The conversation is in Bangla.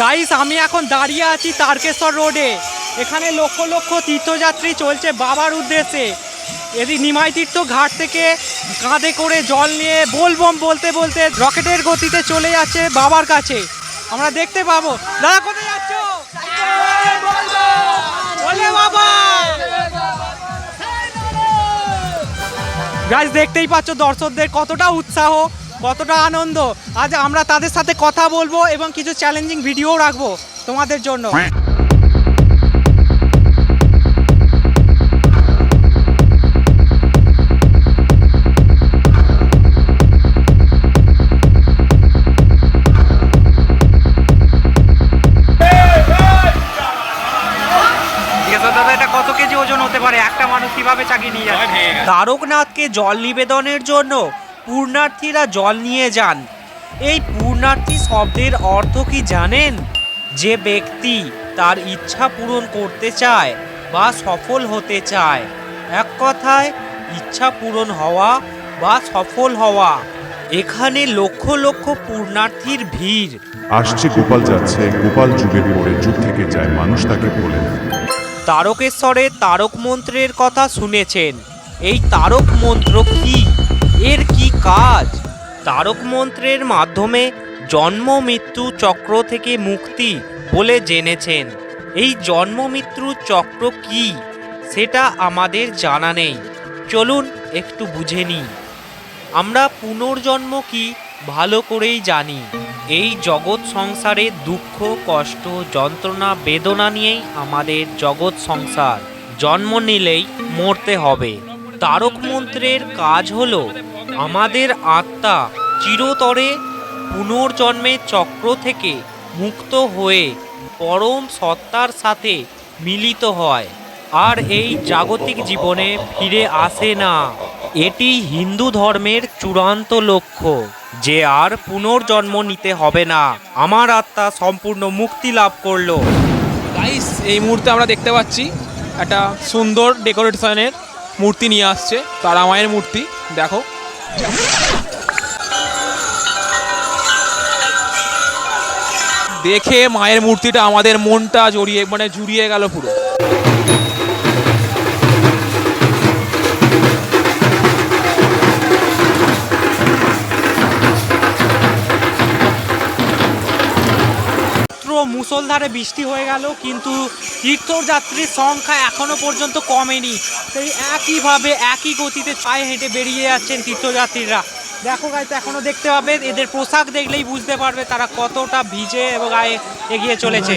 গাইস আমি এখন দাঁড়িয়ে আছি তারকেশ্বর রোডে। এখানে লক্ষ লক্ষ তীর্থযাত্রী চলছে বাবার উদ্দেশ্যে। এদি নিমাই তীর্থ ঘাট থেকে কাঁধে করে জল নিয়ে বলবম বলতে বলতে রকেটের গতিতে চলে যাচ্ছে বাবার কাছে। আমরা দেখতে পাবো। দাদা, কোথায় যাচ্ছ? বাবা। গাইজ দেখতেই পাচ্ছ দর্শকদের কতটা উৎসাহ। কতটা আনন্দ। আজ আমরা তাদের সাথে কথা বলব এবং কিছু চ্যালেঞ্জিং ভিডিও রাখব তোমাদের জন্য। দাদা এটা কত কেজি ওজন হতে পারে? একটা মানুষ কীভাবে চাগিয়ে নিয়ে যাচ্ছে? তারকনাথকে জল নিবেদনের জন্য পূর্ণার্থীরা জল নিয়ে যান। এই পূর্ণার্থী শব্দের অর্থ কি জানেন? যে ব্যক্তি তার ইচ্ছা পূরণ করতে চায় বা সফল হতে চায়। এক কথায় ইচ্ছা পূরণ হওয়া বা সফল হওয়া। এখানে লক্ষ লক্ষ পূর্ণার্থীর ভিড়। আসছে গোপাল যাচ্ছে গোপাল যুগের পরে যুগ থেকে যায় মানুষ তাকে বলে। তারকেশ্বরে তারক মন্ত্রের কথা শুনেছেন। এই তারক মন্ত্র কি? এর কি কাজ? তারক মন্ত্রের মাধ্যমে জন্ম মৃত্যু চক্র থেকে মুক্তি বলে জেনেছেন। এই জন্ম মৃত্যু চক্র কি? সেটা আমাদের জানা নেই। চলুন একটু বুঝে নিই। আমরা পুনর্জন্ম কি ভালো করেই জানি। এই জগৎ সংসারে দুঃখ, কষ্ট, যন্ত্রণা, বেদনা নিয়েই আমাদের জগৎ সংসার। জন্ম নিলেই মরতে হবে। তারক মন্ত্রের কাজ হলো আমাদের আত্মা চিরতরে পুনর্জন্মের চক্র থেকে মুক্ত হয়ে পরম সত্তার সাথে মিলিত হয়। আর এই জাগতিক জীবনে ফিরে আসে না। এটি হিন্দু ধর্মের চূড়ান্ত লক্ষ্য। যে আর পুনর্জন্ম নিতে হবে না। আমার আত্মা সম্পূর্ণ মুক্তি লাভ করল। গাইস এই মুহূর্তে আমরা দেখতে পাচ্ছি একটা সুন্দর ডেকোরেশনের মূর্তি নিয়ে আসছে। তারা মায়ের মূর্তি। দেখো। দেখে মায়ের মূর্তিটা আমাদের মনটা জড়িয়ে মানে জুড়িয়ে গেল পুরো। মুসলধারে বৃষ্টি হয়ে গেল, কিন্তু তীর্থযাত্রীর সংখ্যা এখনও পর্যন্ত কমেনি। সেই একইভাবে একই গতিতে পায়ে হেঁটে বেরিয়ে যাচ্ছেন তীর্থযাত্রীরা। দেখো গাইতে এখনও দেখতে পাবে, এদের পোশাক দেখলেই বুঝতে পারবে তারা কতটা ভিজে এবং গায়ে এগিয়ে চলেছে।